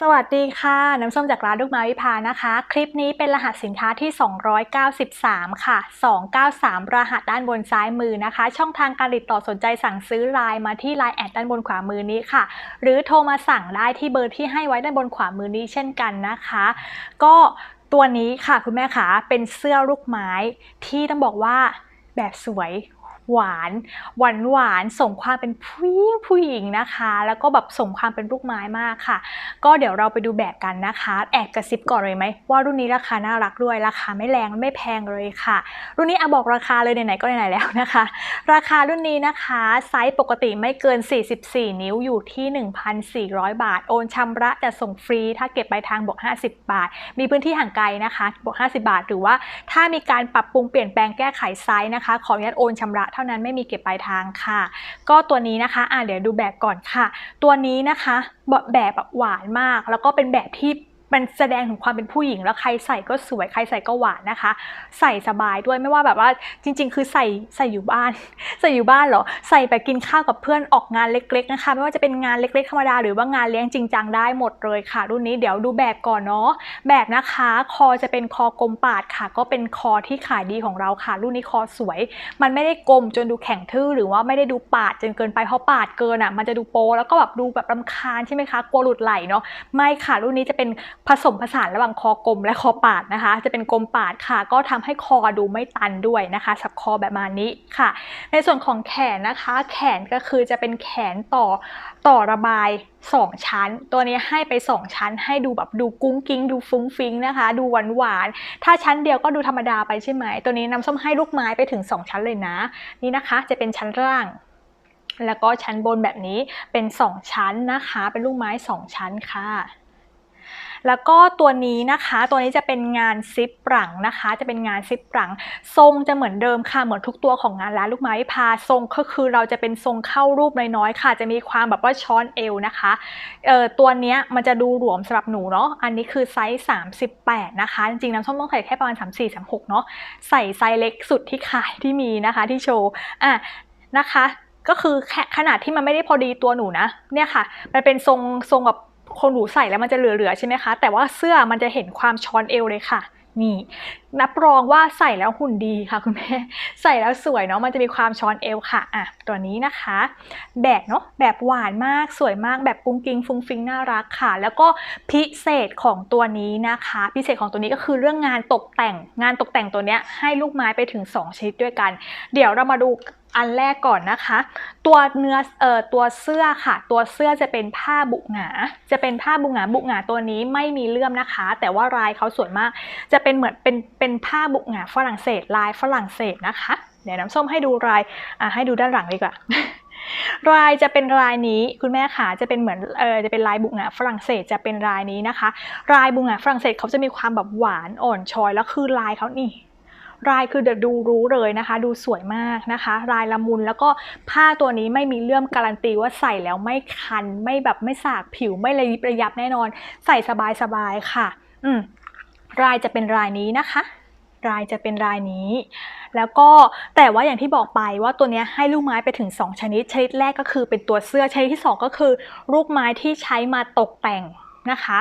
สวัสดีค่ะ น้ำส้มจากร้านลูกไม้วิภานะคะ คลิปนี้เป็นรหัสสินค้าที่ 293 ค่ะ 293 รหัสด้านบนซ้ายมือนะคะ ช่องทางการติดต่อสนใจสั่งซื้อไลน์มาที่ไลน์แอดด้านบนขวามือนี้ค่ะ หรือโทรมาสั่งได้ที่เบอร์ที่ให้ไว้ด้านบนขวามือนี้เช่นกันนะคะ ก็ตัวนี้ค่ะคุณแม่ขาเป็นเสื้อลูกไม้ที่ต้องบอกว่าแบบสวย หวานหวานหวานส่งความเป็นผู้หญิงผู้หญิงนะคะ แล้วก็แบบส่งความเป็นลูกไม้มากค่ะ ก็เดี๋ยวเราไปดูแบบกันนะคะ แอบกระซิบก่อนเลยไหมว่ารุ่นนี้ราคาน่ารักด้วยราคาไม่แรงไม่แพงเลยค่ะ รุ่นนี้อะบอกราคาเลยไหนๆก็ไหนๆแล้วนะคะ ราคารุ่นนี้นะคะ ไซส์ปกติไม่เกิน 44 นิ้วอยู่ที่ 1,400 บาท โอนชำระจะส่งฟรี ถ้าเก็บปลายทางบวก 50 บาท มีพื้นที่ห่างไกลนะคะบวก 50 บาท หรือว่าถ้ามีการปรับปรุงเปลี่ยนแปลงแก้ไขไซส์นะคะ ขออนุญาตโอนชำระเท่านั้นไม่มีเก็บปลายทางค่ะ ก็ตัวนี้นะคะอะเดี๋ยวดูแบบก่อนค่ะ ตัวนี้นะคะแบบแบบหวานมากแล้วก็เป็นแบบที่ มันแสดงถึงความเป็นผู้หญิง แล้วใครใส่ก็สวยใครใส่ก็หวานนะคะ ใส่สบายด้วยไม่ว่าแบบว่าจริง ๆ คือใส่ใส่อยู่บ้าน ใส่อยู่บ้านเหรอใส่ไปกินข้าวกับเพื่อนออกงานเล็ก ๆนะคะ ไม่ว่าจะเป็นงานเล็ก ๆ ธรรมดาหรือว่างานเลี้ยงจริงจังได้หมดเลยค่ะ รุ่นนี้เดี๋ยวดูแบบก่อนเนาะแบบนะคะ คอจะเป็นคอกลมปาดค่ะ ก็เป็นคอที่ขายดีของเราค่ะ รุ่นนี้คอสวย มันไม่ได้กลมจนดูแข็งทื่อหรือว่าไม่ได้ดูปาดจนเกินไปเพราะปาดเกินอะมันจะดูโปแล้วก็แบบดูแบบรำคาญใช่ไหมคะกลัวหลุดไหลเนาะไม่ค่ะรุ่นนี้จะเป็นผสมผสานระหว่างคอกลมและคอปาดนะคะ จะเป็นกลมปาดค่ะ ก็ทำให้คอดูไม่ตันด้วยนะคะสับคอแบบมานี้ค่ะ ในส่วนของแขนนะคะ แขนก็คือจะเป็นแขนต่อต่อระบาย 2 ชั้น ตัวนี้ให้ไป 2 ชั้น ให้ดูแบบดูกุ้งกิ้ง ดูฟุ้งฟิ้งนะคะ ดูหวานหวานถ้าชั้นเดียวก็ดูธรรมดาไปใช่ไหม ตัวนี้น้ำส้มให้ลูกไม้ไปถึง 2 ชั้นเลยนะ นี่นะคะจะเป็นชั้นล่างแล้วก็ชั้นบนแบบนี้เป็น 2 ชั้นนะคะ เป็นลูกไม้ 2 ชั้นค่ะ แล้วก็ตัวนี้นะคะตัวนี้จะเป็นงานซิปหลังนะคะ จะเป็นงานซิปหลัง ทรงจะเหมือนเดิมค่ะเหมือนทุกตัวของงานร้านลูกไม้วิภาทรงก็คือเราจะเป็นทรงเข้ารูปน้อยๆค่ะ จะมีความแบบว่าช้อนเอวนะคะเอ่อตัวเนี้ยมันจะดูหลวมสำหรับหนูเนาะอันนี้คือไซส์ 38 นะคะ จริงๆน้ำส้มต้องใส่แค่ประมาณ 34 36 เนาะใส่ไซส์เล็กสุดที่ขายที่มีนะคะที่โชว์อะนะคะก็คือขนาดที่มันไม่ได้พอดีตัวหนูนะ เนี่ยค่ะ มันเป็นทรงทรงแบบ คนหนูใส่แล้วมันจะเหลือๆใช่ไหมคะ แต่ว่าเสื้อมันจะเห็นความช้อนเอวเลยค่ะ นี่นับรองว่าใส่แล้วหุ่นดีค่ะคุณแม่ ใส่แล้วสวยเนาะมันจะมีความช้อนเอวค่ะอะตัวนี้นะคะ แบบเนาะแบบหวานมากสวยมากแบบกุ้งกิ้งฟุ้งฟิ้งน่ารักค่ะ แล้วก็พิเศษของตัวนี้นะคะ พิเศษของตัวนี้ก็คือเรื่องงานตกแต่งงานตกแต่งตัวเนี้ยให้ลูกไม้ไปถึง 2ชนิดด้วยกัน เดี๋ยวเรามาดู อันแรกก่อนนะคะ ตัวเนื้อเอ่อตัวเสื้อค่ะ ตัวเสื้อจะเป็นผ้าบุหงา จะเป็นผ้าบุหงาบุหงาตัวนี้ไม่มีเลื่อมนะคะ แต่ว่าลายเขาส่วยมาก จะเป็นเหมือนเป็นเป็นผ้าบุหงาฝรั่งเศสลายฝรั่งเศสนะคะเดี๋ยวน้ำส้มให้ดูลายอะให้ดูด้านหลังดีกว่าลายจะเป็นลายนี้คุณแม่ค่ะจะเป็นเหมือนเออจะเป็นลายบุหงาฝรั่งเศสจะเป็นลายนี้นะคะลายบุหงาฝรั่งเศสเขาจะมีความแบบหวานอ่อนช้อยแล้วคือลายเขานี่ ลายคือเดดูรู้เลยนะคะ ดูสวยมากนะคะลายละมุนแล้วก็ผ้าตัวนี้ไม่มีเลื่อมการันตีว่าใส่แล้วไม่คัน ไม่แบบไม่สากผิวไม่ระยิบระยับแน่นอน ใส่สบายๆค่ะ อืมลายจะเป็นลายนี้นะคะลายจะเป็นลายนี้ แล้วก็แต่ว่าอย่างที่บอกไปว่าตัวนี้ให้ลูกไม้ไปถึง 2 ชนิด ชนิดแรกก็คือเป็นตัวเสื้อชนิดที่ 2 ก็คือลูกไม้ที่ใช้มาตกแต่ง นะคะ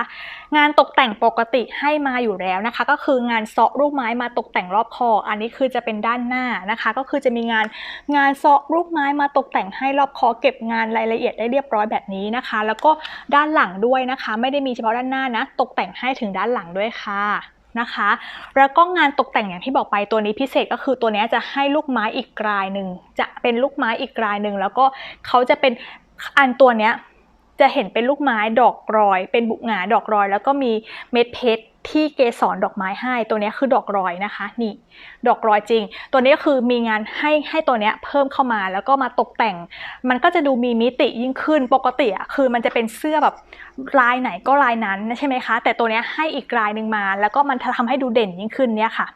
งานตกแต่งปกติให้มาอยู่แล้วนะคะ ก็คืองานเซาะลูกไม้มาตกแต่งรอบคอ อันนี้คือจะเป็นด้านหน้านะคะ ก็คือจะมีงานงานเซาะลูกไม้มาตกแต่งให้รอบคอ เก็บงานรายละเอียดได้เรียบร้อยแบบนี้นะคะ แล้วก็ด้านหลังด้วยนะคะ ไม่ได้มีเฉพาะด้านหน้านะ ตกแต่งให้ถึงด้านหลังด้วยค่ะนะคะ แล้วก็งานตกแต่งอย่างที่บอกไปตัวนี้พิเศษก็คือตัวนี้จะให้ลูกไม้อีกกลายหนึ่งจะเป็นลูกไม้อีกกลายหนึ่งแล้วก็เขาจะเป็นอันตัวเนี้ย จะเห็นเป็นลูกไม้ดอกรอย เป็นบุกงาดอกรอย แล้วก็มีเม็ดเพชรที่เกสรดอกไม้ให้ตัวนี้คือดอกรอยนะคะนี่ดอกรอยจริง ตัวนี้คือมีงานให้ให้ตัวนี้เพิ่มเข้ามาแล้วก็มาตกแต่ง มันก็จะดูมีมิติยิ่งขึ้นปกติอะคือมันจะเป็นเสื้อแบบลายไหนก็ลายนั้นใช่ไหมคะ แต่ตัวนี้ให้อีกลายหนึ่งมา แล้วก็มันทำให้ดูเด่นยิ่งขึ้นเนี่ยค่ะ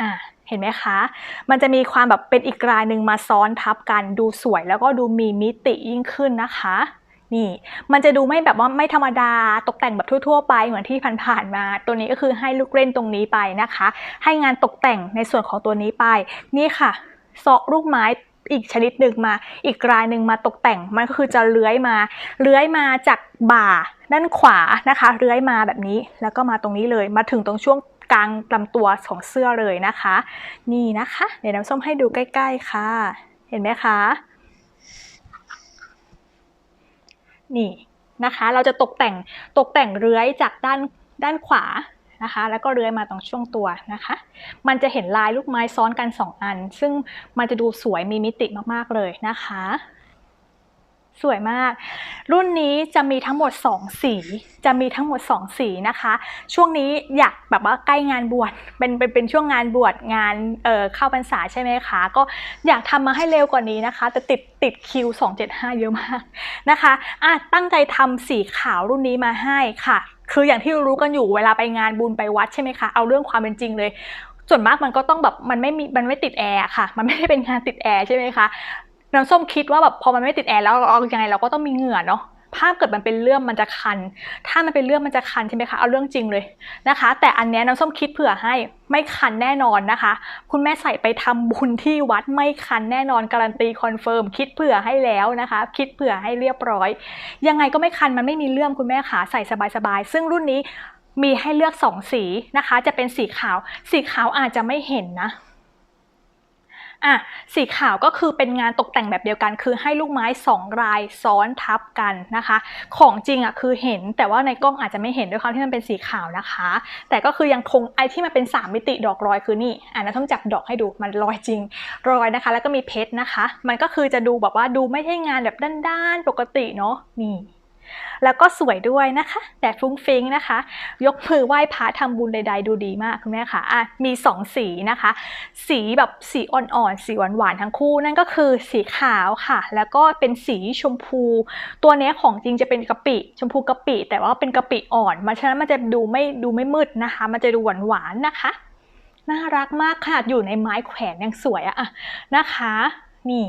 อ่าเห็นไหมคะ มันจะมีความแบบเป็นอีกลายหนึ่งมาซ้อนทับกันดูสวยแล้วก็ดูมีมิติยิ่งขึ้นนะคะ นี่ มันจะดูไม่แบบว่าไม่ธรรมดาตกแต่งแบบทั่ว ๆ ไปเหมือนที่ผ่านๆมา ตัวนี้ก็คือให้ลูกเล่นตรงนี้ไปนะคะ ให้งานตกแต่งในส่วนของตัวนี้ไป นี่ค่ะซาะลูกไม้อีกชนิดหนึ่งมา อีกรายหนึ่งมาตกแต่ง มันก็คือจะเลื้อยมา เลื้อยมาจากบ่าด้านขวานะคะ เลื้อยมาแบบนี้ แล้วก็มาตรงนี้เลย มาถึงตรงช่วงกลางลำตัวของเสื้อเลยนะคะ นี่นะคะ เดี๋ยวน้ำส้มให้ดูใกล้ ๆ ค่ะ เห็นไหมคะ นี่นะคะ เราจะตกแต่งตกแต่งเรื้อยจากด้านด้านขวานะคะ แล้วก็เลื้อยมาตรงช่วงตัวนะคะ มันจะเห็นลายลูกไม้ซ้อนกัน 2 อัน ซึ่งมันจะดูสวยมีมิติมากๆเลยนะคะ สวยมาก รุ่นนี้จะมีทั้งหมด 2 สี จะมีทั้งหมด 2 สีนะคะ ช่วงนี้อยากแบบว่าใกล้งานบวชเป็นเป็นเป็นช่วงงานบวชงานเอ่อเข้าพรรษาใช่ไหมคะ ก็อยากทำมาให้เร็วกว่านี้นะคะ แต่ติดติดคิว275 เยอะมากนะคะอะตั้งใจทำสีขาวรุ่นนี้มาให้ค่ะ คืออย่างที่รู้กันอยู่เวลาไปงานบุญไปวัดใช่ไหมคะเอาเรื่องความเป็นจริงเลยส่วนมากมันก็ต้องแบบมันไม่มีมันไม่ติดแอร์ค่ะ มันไม่ได้เป็นงานติดแอร์ใช่ไหมคะ น้ำส้มคิดว่าแบบพอมันไม่ติดแอร์แล้วเรายังไงเราก็ต้องมีเหงื่อเนาะภาพเกิดมันเป็นเรื่องมันจะคัน ถ้ามันเป็นเรื่องมันจะคันใช่ไหมคะ เอาเรื่องจริงเลยนะคะ แต่อันนี้น้ำส้มคิดเผื่อให้ไม่คันแน่นอนนะคะ คุณแม่ใส่ไปทำบุญที่วัดไม่คันแน่นอนการันตีคอนเฟิร์มคิดเผื่อให้แล้วนะคะ คิดเผื่อให้เรียบร้อย ยังไงก็ไม่คันมันไม่มีเรื่องคุณแม่ขาใส่สบายๆซึ่งรุ่นนี้มีให้เลือกสองสีนะคะ จะเป็นสีขาว สีขาวอาจจะไม่เห็นนะ อะสีขาวก็คือเป็นงานตกแต่งแบบเดียวกัน คือให้ลูกไม้สองรายซ้อนทับกันนะคะ ของจริงอะคือเห็นแต่ว่าในกล้องอาจจะไม่เห็นด้วยความที่มันเป็นสีขาวนะคะ แต่ก็คือยังคงไอที่มันเป็น 3 มิติดอกรอยคือนี่อะนะต้องจับดอกให้ดูมันรอยจริงรอยนะคะ แล้วก็มีเพชรนะคะ มันก็คือจะดูแบบว่าดูไม่ใช่งานแบบด้านๆปกติเนาะนี่ แล้วก็สวยด้วยนะคะแต่ฟุ้งฟิ้งนะคะ ยกมือไหว้พระทำบุญใด ๆ ดูดีมากคุณแม่ค่ะอะมีสองสีนะคะ สีแบบสีอ่อนๆ สีหวานๆ ทั้งคู่นั่นก็คือสีขาวค่ะ แล้วก็เป็นสีชมพู ตัวเนี้ยของจริงจะเป็นกะปิชมพูกะปิ แต่ว่าเป็นกะปิอ่อนมันฉะนั้นมันจะดูไม่ดูไม่มืดนะคะ มันจะดูหวานๆนะคะ น่ารักมากขนาดอยู่ในไม้แขวนยังสวยอะอะนะคะ นี่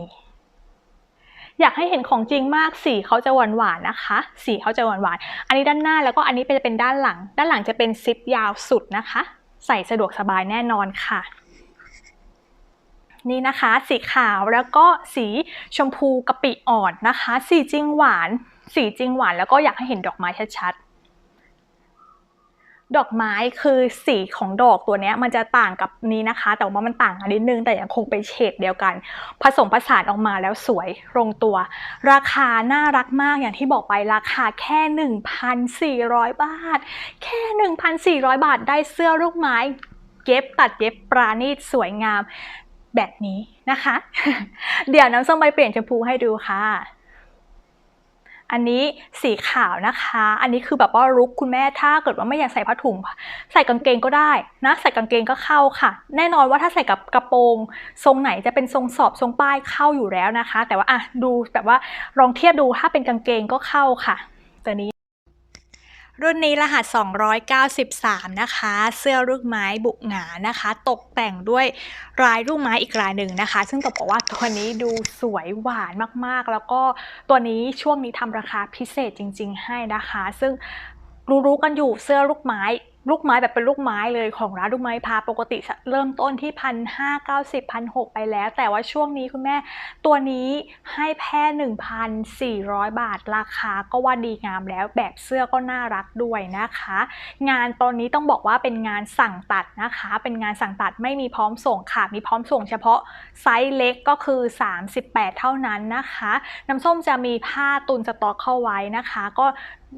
อยากให้เห็นของจริงมากสีเขาจะหวานหวานๆนะคะ สีเขาจะหวานหวานๆอันนี้ด้านหน้าแล้วก็อันนี้จะเป็นด้านหลัง ด้านหลังจะเป็นซิปยาวสุดนะคะ ใส่สะดวกสบายแน่นอนค่ะ นี่นะคะ สีขาวแล้วก็สีชมพูกะปิอ่อนนะคะ สีจริงหวาน สีจริงหวานแล้วก็อยากให้เห็นดอกไม้ชัดๆ ดอกไม้คือสีของดอกตัวนี้มันจะต่างกับนี้นะคะ แต่ว่ามันต่างกันนิดนึง แต่ยังคงเป็นเฉดเดียวกัน ผสมผสานออกมาแล้วสวยลงตัว ราคาน่ารักมากอย่างที่บอกไปราคาแค่ 1,400 บาท แค่ 1,400 บาทได้เสื้อลูกไม้ เย็บตัดเย็บปราณีตสวยงามแบบนี้นะคะ เดี๋ยวน้ำส้มใบเปลี่ยนชมพูให้ดูค่ะ อันนี้สีขาวนะคะ อันนี้คือแบบว่าลุกคุณแม่ถ้าเกิดว่าไม่อยากใส่ผ้าถุง ใส่กางเกงก็ได้นะ ใส่กางเกงก็เข้าค่ะ แน่นอนว่าถ้าใส่กับกระโปรงทรงไหนจะเป็นทรงสอบทรงป้ายเข้าอยู่แล้วนะคะ แต่ว่าอะดูแบบว่าลองเทียบดูถ้าเป็นกางเกงก็เข้าค่ะ ตัวนี้ รุ่นนี้รหัส 293 นะคะ เสื้อลูกไม้บุกหงานะคะ ตกแต่งด้วยลายลูกไม้อีกลายหนึ่งนะคะ ซึ่งต้องบอกว่าตัวนี้ดูสวยหวานมากๆ แล้วก็ตัวนี้ช่วงนี้ทำราคาพิเศษจริง ๆ ให้นะคะ ซึ่งรู้ๆกันอยู่เสื้อลูกไม้ ลูกไม้แบบเป็นลูกไม้เลยของร้านลูกไม้พาปกติเริ่มต้นที่พันห้าเก้าสิบพันหกไปแล้ว แต่ว่าช่วงนี้คุณแม่ตัวนี้ให้แค่หนึ่งพันสี่ร้อยบาทราคาก็ว่าดีงามแล้วแบบเสื้อก็น่ารักด้วยนะคะ งานตอนนี้ต้องบอกว่าเป็นงานสั่งตัดนะคะ เป็นงานสั่งตัดไม่มีพร้อมส่งค่ะมีพร้อมส่งเฉพาะไซส์เล็กก็คือ 38 เท่านั้นนะคะ น้ำส้มจะมีผ้าตุนสต็อกเข้าไว้นะคะ ก็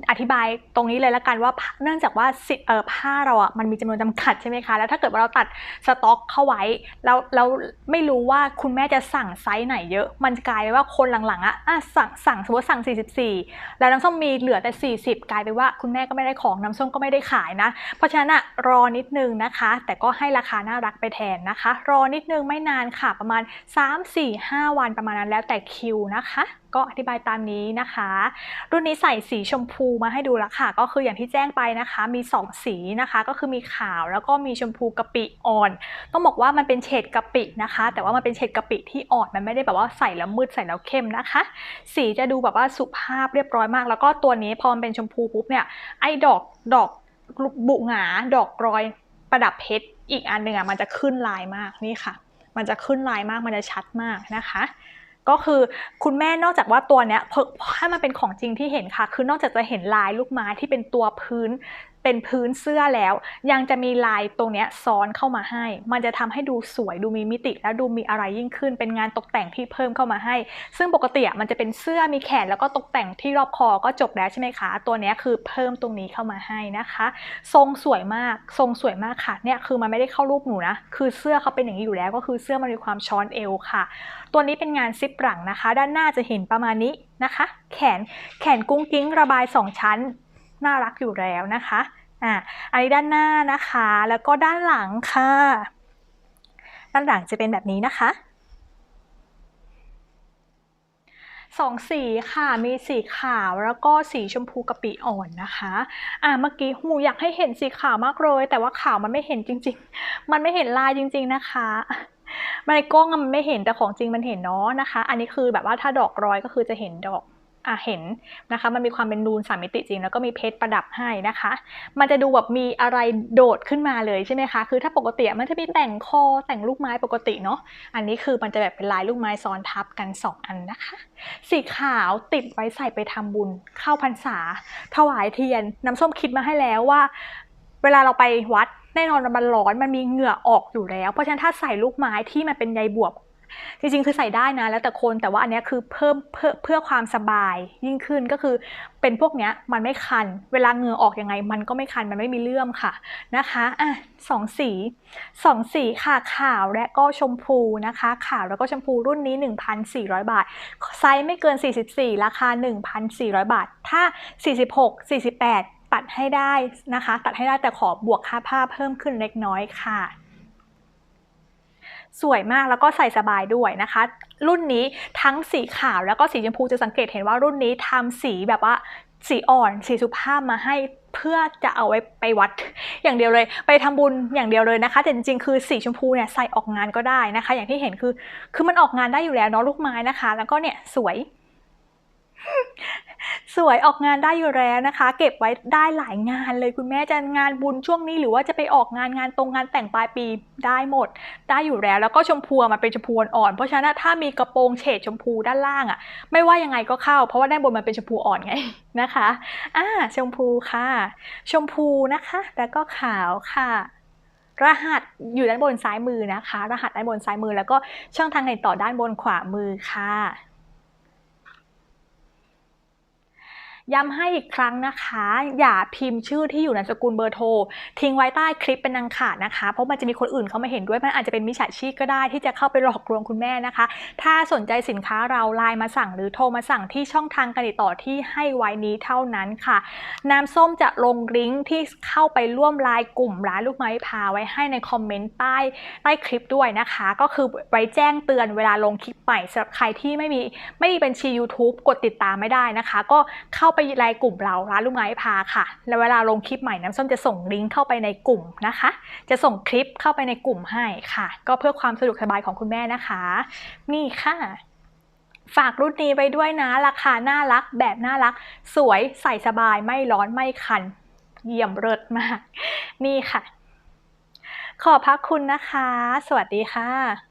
อธิบายตรงนี้เลยละกันว่าเนื่องจากว่าสิเออผ้าเราอะมันมีจำนวนจำกัดใช่ไหมคะ แล้วถ้าเกิดว่าเราตัดสต็อกเข้าไว้แล้วแล้วไม่รู้ว่าคุณแม่จะสั่งไซส์ไหนเยอะ มันกลายเป็นว่าคนหลังๆอะอะสั่งสั่งสมมติสั่ง 44 แล้วน้ำส้มมีเหลือแต่ 40 กลายเป็นว่าคุณแม่ก็ไม่ได้ของน้ำส้มก็ไม่ได้ขายนะ เพราะฉะนั้นอะรอนิดนึงนะคะ แต่ก็ให้ราคาน่ารักไปแทนนะคะ รอนิดนึงไม่นานค่ะประมาณ 3 4 5 วันประมาณนั้นแล้วแต่คิวนะคะก็อธิบายตามนี้นะคะ รุ่นนี้ใส่สีชมพูมาให้ดูแล้วค่ะ ก็คืออย่างที่แจ้งไปนะคะ มี 2 สีนะคะ ก็คือมีขาวแล้วก็มีชมพูกะปิอ่อน ต้องบอกว่ามันเป็นเฉดกะปินะคะ แต่ว่ามันเป็นเฉดกะปิที่อ่อน มันไม่ได้แบบว่าใส่แล้วมืดใส่แล้วเข้มนะคะ สีจะดูแบบว่าสุภาพเรียบร้อยมาก แล้วก็ตัวนี้พอมันเป็นชมพูปุ๊บเนี่ย ไอ้ดอกดอกบุหงา ดอกรอยประดับเพชรอีกอันหนึ่งอะมันจะขึ้นลายมากนี่ค่ะ มันจะขึ้นลายมาก มันจะชัดมากนะคะ ก็คือคุณแม่นอกจากว่าตัวเนี้ยให้มันเป็นของจริงที่เห็นค่ะ คือนอกจากจะเห็นลายลูกไม้ที่เป็นตัวพื้น เป็นพื้นเสื้อแล้ว ยังจะมีลายตรงนี้ซ้อนเข้ามาให้ มันจะทำให้ดูสวยดูมีมิติ และดูมีอะไรยิ่งขึ้น เป็นงานตกแต่งที่เพิ่มเข้ามาให้ ซึ่งปกติมันจะเป็นเสื้อมีแขนแล้วก็ตกแต่งที่รอบคอก็จบแล้วใช่ไหมคะ ตัวนี้คือเพิ่มตรงนี้เข้ามาให้นะคะ ทรงสวยมากทรงสวยมากค่ะเนี่ยคือมันไม่ได้เข้ารูปหนูนะคือเสื้อเขาเป็นอย่างนี้อยู่แล้ว ก็คือเสื้อมันมีความช้อนเอวค่ะ ตัวนี้เป็นงานซิปหลังนะคะ ด้านหน้าจะเห็นประมาณนี้นะคะ แขนแขนกุ้งกิ้งระบาย 2 ชั้นน่ารักอยู่แล้วนะคะ อะอันนี้ด้านหน้านะคะ แล้วก็ด้านหลังค่ะ ด้านหลังจะเป็นแบบนี้นะคะสองสีค่ะ มีสีขาวแล้วก็สีชมพูกะปิอ่อนนะคะ อ่าเมื่อกี้หูอยากให้เห็นสีขาวมากเลย แต่ว่าขาวมันไม่เห็นจริง ๆ มันไม่เห็นลายจริง ๆนะคะในกล้องมันไม่เห็นแต่ของจริงมันเห็นเนาะนะคะ อันนี้คือแบบว่าถ้าดอกร้อยก็คือจะเห็นดอก อะเห็นนะคะ มันมีความเป็นนูนสามมิติจริง แล้วก็มีเพชรประดับให้นะคะ มันจะดูแบบมีอะไรโดดขึ้นมาเลยใช่ไหมคะ คือถ้าปกติมันจะมีแต่งคอแต่งลูกไม้ปกติเนาะ อันนี้คือมันจะแบบเป็นลายลูกไม้ซ้อนทับกัน 2 อันนะคะ สีขาวติดไว้ใส่ไปทำบุญเข้าพรรษา ถวายเทียนน้ำส้มคิดมาให้แล้วว่า เวลาเราไปวัดแน่นอนมันร้อนมันมีเหงื่อออกอยู่แล้ว เพราะฉะนั้นถ้าใส่ลูกไม้ที่มันเป็นใยบวบ จริงๆ คือใส่ได้นะ แล้วแต่คนแต่ว่าอันนี้คือเพิ่มเพื่อเพื่อความสบายยิ่งขึ้นก็คือเป็นพวกเนี้ยมันไม่คัน เวลาเหงื่อออกยังไง มันก็ไม่คันมันไม่มีเลื่อมค่ะนะคะอะสองสีสองสีค่ะขาวและก็ชมพูนะคะ ขาวแล้วก็ชมพูรุ่นนี้ 1,400 บาท ไซส์ไม่เกิน 44 ราคา 1,400 บาท ถ้า 46 48 ตัดให้ได้นะคะ ตัดให้ได้แต่ขอบวกค่าผ้าเพิ่มขึ้นเล็กน้อยค่ะ สวยมากแล้วก็ใส่สบายด้วยนะคะ รุ่นนี้ทั้งสีขาวแล้วก็สีชมพูจะสังเกตเห็นว่ารุ่นนี้ทำสีแบบว่าสีอ่อนสีสุภาพมาให้เพื่อจะเอาไว้ไปวัดอย่างเดียวเลย ไปทำบุญอย่างเดียวเลยนะคะ แต่จริงๆ คือสีชมพูเนี่ยใส่ออกงานก็ได้นะคะ อย่างที่เห็นคือ คือมันออกงานได้อยู่แล้วเนาะลูกไม้นะคะ แล้วก็เนี่ยสวย สวยออกงานได้อยู่แล้วนะคะ เก็บไว้ได้หลายงานเลยคุณแม่จะงานบุญช่วงนี้หรือว่าจะไปออกงานงานตรงงานแต่งปลายปีได้หมด ได้อยู่แล้วแล้วก็ชมพูมันเป็นชมพูอ่อนเพราะฉะนั้นถ้ามีกระโปรงเฉดชมพูด้านล่างอะ ไม่ว่ายังไงก็เข้า เพราะว่าด้านบนมันเป็นชมพูอ่อนไงนะคะอ่าชมพูค่ะ ชมพูนะคะ แล้วก็ขาวค่ะรหัสอยู่ด้านบนซ้ายมือนะคะ รหัสด้านบนซ้ายมือแล้วก็ช่องทางติดต่อด้านบนขวามือค่ะ ย้ำให้อีกครั้งนะคะ อย่าพิมพ์ชื่อที่อยู่ในสกุลเบอร์โทรทิ้งไว้ใต้คลิปเป็นนังขาดนะคะ เพราะมันจะมีคนอื่นเขามาเห็นด้วยมันอาจจะเป็นมิจฉาชีพก็ได้ที่จะเข้าไปหลอกลวงคุณแม่นะคะ ถ้าสนใจสินค้าเราไลน์มาสั่งหรือโทรมาสั่งที่ช่องทางการติดต่อที่ให้ไว้นี้เท่านั้นค่ะ น้ำส้มจะลงลิงก์ที่เข้าไปร่วมไลน์กลุ่มร้านลูกไม้พาไว้ให้ในคอมเมนต์ใต้ใต้คลิปด้วยนะคะ ก็คือไว้แจ้งเตือนเวลาลงคลิปใหม่สำหรับใครที่ไม่มีไม่มีบัญชี YouTube กดติดตามไม่ได้นะคะ ก็เข้าไปไลน์กลุ่มเราร้านลูกไม้พาค่ะ แล้วเวลาลงคลิปใหม่น้ำส้มจะส่งลิงก์เข้าไปในกลุ่มนะคะ จะส่งคลิปเข้าไปในกลุ่มให้ค่ะ ก็เพื่อความสะดวกสบายของคุณแม่นะคะ นี่ค่ะฝากรุ่นนี้ไว้ด้วยนะ ราคาน่ารักแบบน่ารัก สวยใส่สบายไม่ร้อนไม่คัน เยี่ยมเลิศมาก นี่ค่ะ ขอบพระคุณนะคะ สวัสดีค่ะ